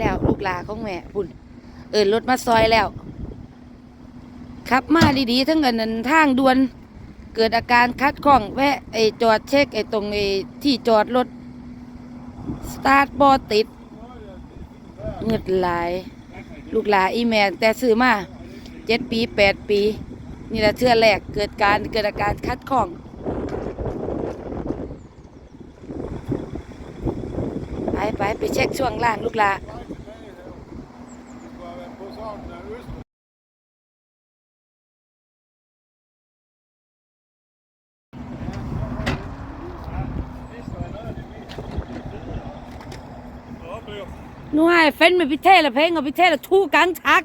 แล้วลูกหลาของแม่พุ่นเอินรถมาซอยแล้วขับมาดีๆทั้งเงินนั้นทางด่วน เกิดอาการคัดข้องแวะไอจอดเช็คไอตรงไอที่จอดรถสตาร์ทบอติดเงืดหลาย ลูกหลาอีแมนแต่ซื้อมาเจ็ดปีแปดปี นี่แหละเทื่อแรกเกิดการเกิดอาการคัดข้องไปไปไปเช็คช่วงล่างลูกหลา nu har jeg fandme betalt penge og betaler to gange tak.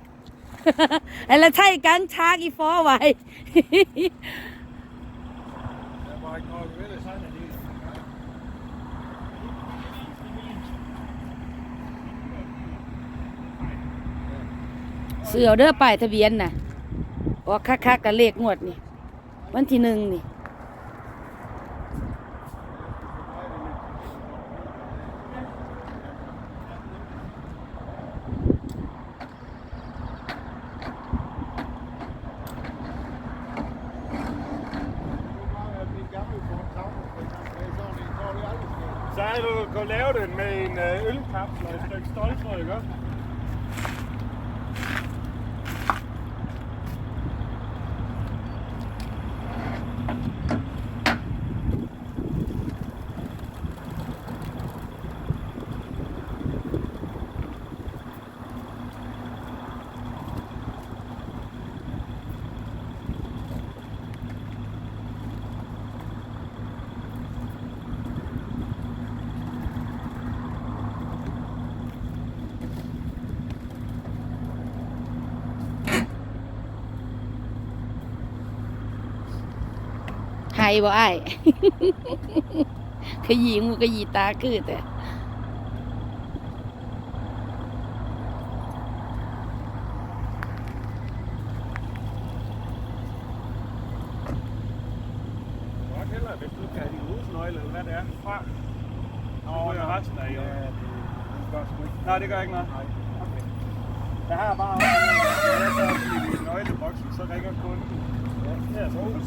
Eller tre gange tak i forvejen. s ือเอาเด้อป้ายทะเบียนน่ะออกคักๆกับเลขงวดนี่ วันที่หนึ่งนี่ Så har du kunnet lave den med en øh, ølkapsel og et stykke stoltråd, ikke? også? ไฮบ่ไอ้ายขยี้งูขยี้ตาคือแต่ Godt hellere, hvis du kan Jeg har bare nøgleboksen, så ringer kunden. Ja, så er det